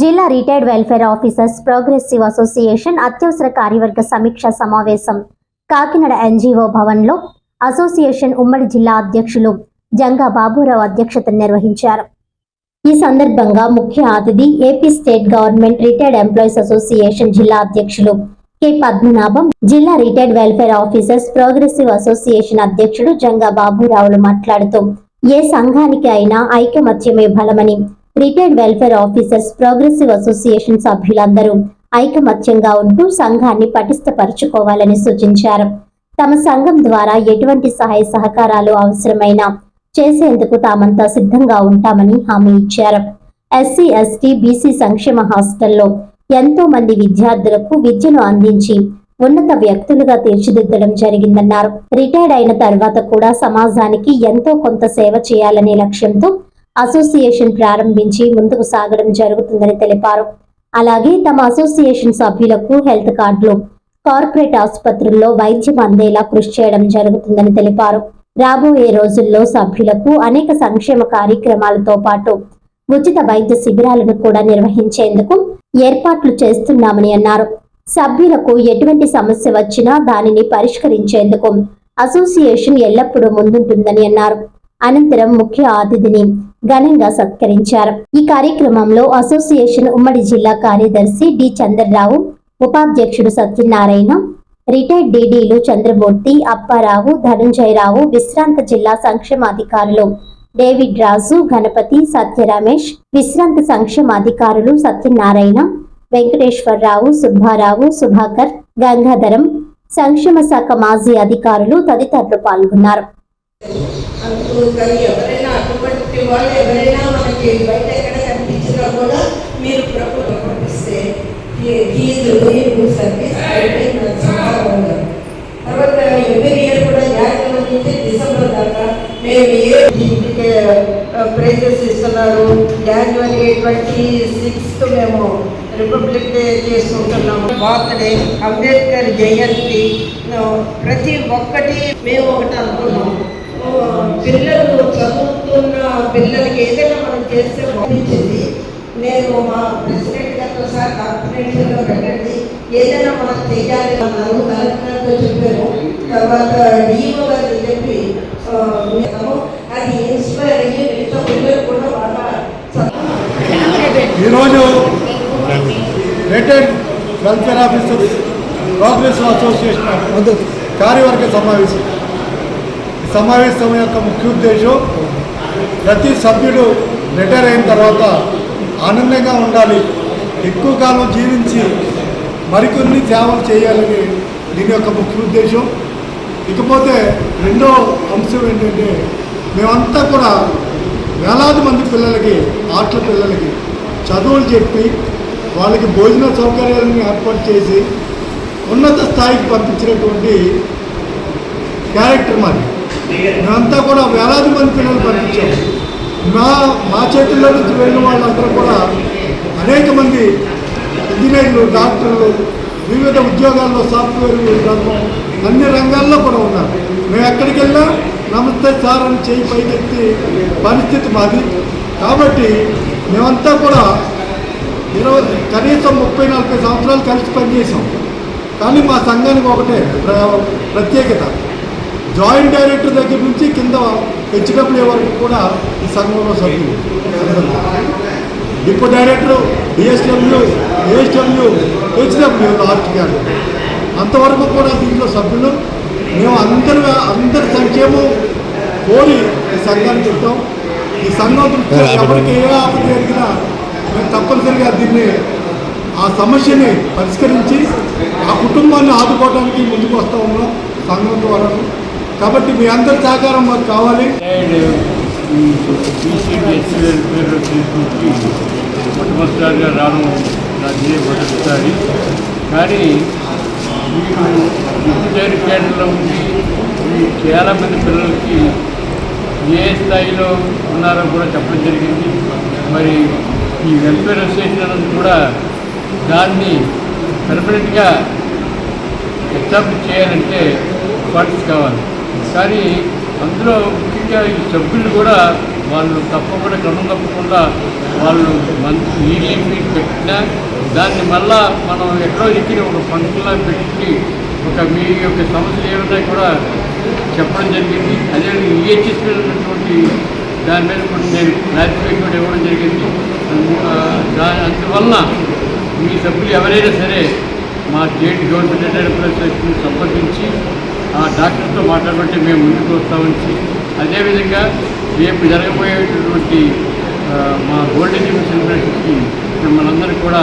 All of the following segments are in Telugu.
జిల్లా retired welfare officers progressive association అత్యవసర కార్యవర్గ సమీక్ష సమావేశం. కాకినాడ ఎన్జీఓ భవన్లో అసోసియేషన్ ఉమ్మడి జిల్లా అధ్యక్షులు జంగా బాబురావు అధ్యక్షతను నిర్వహించారు. ఈ సందర్భంగా ముఖ్య అతిథి AP state government retired employees association జిల్లా అధ్యక్షులు కె పద్మనాభం జిల్లా retired welfare officers progressive association అధ్యక్షుడు జంగా బాబురావులు మాట్లాడుతూ ఏ సంఘానికి అయినా ఐకమత్యమే బలమని retired welfare officers progressive association సభ్యులందరూ ఐకమత్యంగా ఉంటూ సంఘాన్ని పటిష్టపరుచుకోవాలని సూచించారు. తమ సంఘం ద్వారా ఎటువంటి సహాయ సహకారాలు అవసరమైనా చేసేందుకు తామంతా సిద్ధంగా ఉంటామని హామీ ఇచ్చారు. ఎస్సీ ఎస్టీ బీసీ సంక్షేమ హాస్టల్లో ఎంతో మంది విద్యార్థులకు విద్యను అందించి ఉన్నత వ్యక్తులుగా తీర్చిదిద్దడం జరిగిందన్నారు. రిటైర్డ్ అయిన తర్వాత కూడా సమాజానికి ఎంతో కొంత సేవ చేయాలనే లక్ష్యంతో అసోసియేషన్ ప్రారంభించి ముందుకు సాగడం జరుగుతుందని తెలిపారు. అలాగే తమ అసోసియేషన్ సభ్యులకు హెల్త్ కార్డులు కార్పొరేట్ ఆసుపత్రుల్లో వైద్యం అందేలా కృషి చేయడం జరుగుతుందని తెలిపారు. రాబోయే రోజుల్లో సభ్యులకు అనేక సంక్షేమ కార్యక్రమాలతో పాటు ఉచిత వైద్య శిబిరాలను కూడా నిర్వహించేందుకు ఏర్పాట్లు చేస్తున్నామని అన్నారు. సభ్యులకు ఎటువంటి సమస్య వచ్చినా దానిని పరిష్కరించేందుకు అసోసియేషన్ ఎల్లప్పుడూ ముందుంటుందని అన్నారు. అనంతరం ముఖ్య అతిథిని ఘనంగా సత్కరించారు. ఈ కార్యక్రమంలో అసోసియేషన్ ఉమ్మడి జిల్లా కార్యదర్శి డి చంద్రరావు ఉపాధ్యక్షుడు సత్యనారాయణ రిటైర్డ్ డీడీలు చంద్రమూర్తి అప్పారావు ధనుంజయరావు విశ్రాంత జిల్లా సంక్షేమాధికారులు డేవిడ్ రాజు గణపతి సత్యరమేష్ విశ్రాంత సంక్షేమాధికారులు సత్యనారాయణ వెంకటేశ్వరరావు సుబ్బారావు సుభాకర్ గంగాధరం సంక్షేమ శాఖ మాజీ అధికారులు తదితరులు పాల్గొన్నారు. అందుకు కానీ ఎవరైనా అటువంటి వాళ్ళు ఎవరైనా మనకి బయట ఎక్కడ కనిపించినా కూడా మీరు ప్రభుత్వం పంపిస్తే సర్వీస్ తర్వాత ఎవరి ఇయర్ కూడా జాగ్రత్త నుంచి డిసెంబర్ దాకా మేము ఏ ఇంటికి ప్రైజెస్ ఇస్తున్నారు? జనవరి ట్వంటీ సిక్స్త్ మేము రిపబ్లిక్ డే చేసుకుంటున్నాము. బర్త్డే అంబేద్కర్ జయంతి ప్రతి ఒక్కటి మేము ఒకటి అనుకున్నాము. పిల్లలకి ఏదైనా మనం చేస్తే పంపించింది నేను మా ప్రెసిడెంట్ గారితో సార్ కార్పొరేషన్లో పెట్టండి. ఏదైనా మనం చేయాలి అన్నారు కలెక్టర్తో చెప్పారు. తర్వాత డిఓ గారికి చెప్పి అది ఇన్స్పైర్ అయ్యి మిగతా పిల్లలు కూడా బాగా ఈరోజు retired welfare officers progressive association కార్యవర్గ సమావేశం. సమావేశం యొక్క ముఖ్య ఉద్దేశం ప్రతి సభ్యుడు రిటైర్ అయిన తర్వాత ఆనందంగా ఉండాలి. ఎక్కువ కాలం జీవించి మరికొన్ని సేవలు చేయాలని దీని యొక్క ముఖ్య ఉద్దేశం. ఇకపోతే రెండో అంశం ఏంటంటే మేమంతా కూడా వేలాది మంది పిల్లలకి ఆటల పిల్లలకి చదువులు చెప్పి వాళ్ళకి భోజన సౌకర్యాలను ఏర్పాటు చేసి ఉన్నత స్థాయికి పంపించినటువంటి క్యారెక్టర్ మరి మేమంతా కూడా వేలాది మంది పిల్లలు పంపించాం. మా మా చేతుల్లో నుంచి వెళ్ళిన వాళ్ళందరూ కూడా అనేక మంది ఇంజనీర్లు డాక్టర్లు వివిధ ఉద్యోగాల్లో సాఫ్ట్వేర్ రంగం అన్ని రంగాల్లో కూడా ఉన్నారు. మేము ఎక్కడికి వెళ్ళినా నమస్తే సార్ అని చేయి పైకెత్తి పరిస్థితి మాది. కాబట్టి మేమంతా కూడా ఇరవై కనీసం ముప్పై నలభై సంవత్సరాలు కలిసి పనిచేసాం కానీ మా సంఘానికి ఒకటే ప్ర- ప్రత్యేకత. జాయింట్ డైరెక్టర్ దగ్గర నుంచి కింద హెచ్డబ్ల్యూ వరకు కూడా ఈ సంఘంలో సభ్యులు. Depot director DSW ASW HW last గారు. అంతవరకు కూడా దీంట్లో సభ్యులు. మేము అందరి అందరి సంక్షేమం కోరి ఈ సంఘానికి చెప్తాం ఈ సంఘం ఎవరికి ఏ ఆపద జరిగినా మేము తప్పనిసరిగా దీన్ని ఆ సమస్యని పరిష్కరించి ఆ కుటుంబాన్ని ఆదుకోవడానికి ముందుకు వస్తూ ఉన్నాం సంఘం ద్వారా. కాబట్టి మీ అందరి సహకారం మాకు కావాలి. బీసీడీఎస్ పేరు తీసుకొచ్చి మొట్టమొదటిసారిగా రావడం నాదే మొదటిసారి. కానీ మీరు ఇంజనీర్ కేడర్లో ఉండి ఈ చాలామంది పిల్లలకి ఏ స్థాయిలో ఉన్నారో కూడా చెప్పడం జరిగింది. మరి ఈ వెల్ఫేర్ అసోసియేషన్ అనేది కూడా దాన్ని పర్మనెంట్గా ఎస్టాబ్లిష్ చేయాలంటే ఫండ్స్ కావాలి. కానీ అందులో ముఖ్యంగా ఈ సభ్యులు కూడా వాళ్ళు తప్పకుండా క్రమం తప్పకుండా వాళ్ళు మంచి ఇయర్లీ పెట్టినా దాన్ని మళ్ళా మనం ఎక్కడో ఎక్కిన ఒక ఫంక్షన్లా పెట్టి ఒక మీ యొక్క సమస్యలు ఏమున్నాయి కూడా చెప్పడం జరిగింది. అదే ఈహెచ్ఎస్ మీద ఉన్నటువంటి దాని మీద కూడా నేను క్లారిఫికేషన్ కూడా ఇవ్వడం జరిగింది. దాని దా- అందువలన మీ సభ్యులు ఎవరైనా సరే మా స్టేట్ గవర్నమెంట్ ఎంటర్ప్రైజెస్ని సంప్రదించి ఆ డాక్టర్తో మాట్లాడబట్టి మేము ముందుకు వస్తామని అదేవిధంగా రేపు జరగబోయేటటువంటి మా గోల్డెన్ న్యూస్ సెలబ్రేషన్స్కి మిమ్మల్ని అందరూ కూడా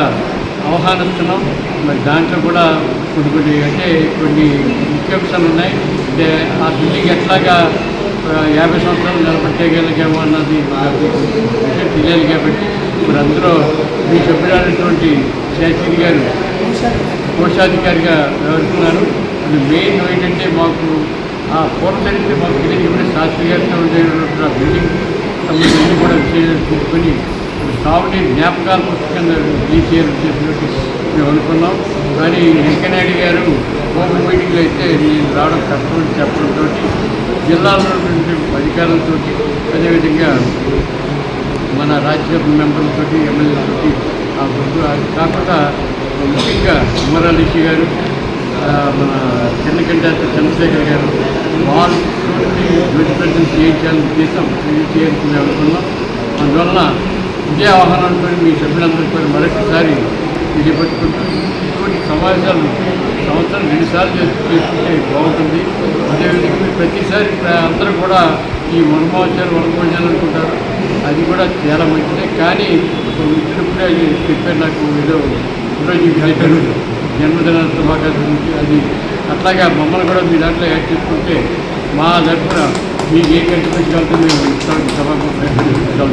ఆహ్వానిస్తున్నాం మరి దాంట్లో కూడా కొన్ని కొన్ని అంటే కొన్ని ముఖ్యాంశాలు ఉన్నాయి. అంటే ఆ బిల్డింగ్ ఎట్లాగా యాభై సంవత్సరాలు నిలబెట్టగలిగాము అన్నది మాకు విషయం తెలియాలి కాబట్టి ఇప్పుడు అందులో మీ సభ్యులైనటువంటి శాస్త్రి గారు కోశాధికారిగా వ్యవహరిస్తున్నారు. అది మెయిన్ ఏంటంటే మాకు ఆ పూర్వచరిత్ర మాకు తెలియజేయబడి శాస్త్రి గారితో ఉండేటువంటి ఆ బిల్డింగ్ సంబంధించి కూడా చూసుకొని కాబట్టి జ్ఞాపకాల పుస్తకంగా డీసీఆర్ చేసినట్టు మేము అనుకున్నాం. కానీ వెంకయ్యనాయుడు గారు ఓపెన్ మీటింగ్లో అయితే నేను రావడం కష్టమని చెప్పడంతో జిల్లాలో ఉన్నటువంటి అధికారులతో అదేవిధంగా మన రాజ్యసభ మెంబర్లతో ఎమ్మెల్యేలతో ఆ గుర్తు కాకుండా ముఖ్యంగా అమరాలిషి గారు మన చిన్నకంట చంద్రశేఖర్ గారు వాళ్ళు విడిపెట్టడం చేయించాలని ఉద్దేశం ఇది చేయాలని అనుకున్నాం అందువలన ఇదే ఆహ్వానంతో మీ సభ్యులందరికీ కూడా మరొకసారి తెలియపట్టుకుంటూ ఇటువంటి సమావేశాలు సంవత్సరం రెండుసార్లు చేసుకుంటే బాగుంటుంది. అదేవిధంగా ప్రతిసారి అందరూ కూడా ఈ వనమోచారు వనభోజనాలు అనుకుంటారు అది కూడా చాలా మంచిదే. కానీ ఇప్పుడు మిత్రుడు అది చెప్పారు నాకు ఏదో ఈరోజు జన్మదిన శుభాకాంక్షలు అది అట్లాగా మమ్మల్ని కూడా మీ దాంట్లో యాడ్ చేసుకుంటే మా తరఫున మీకు ఏ కంట్రిబ్యూషన్ కావాలంటే మేము ఇస్తాం సభకు ప్రయత్నిస్తాం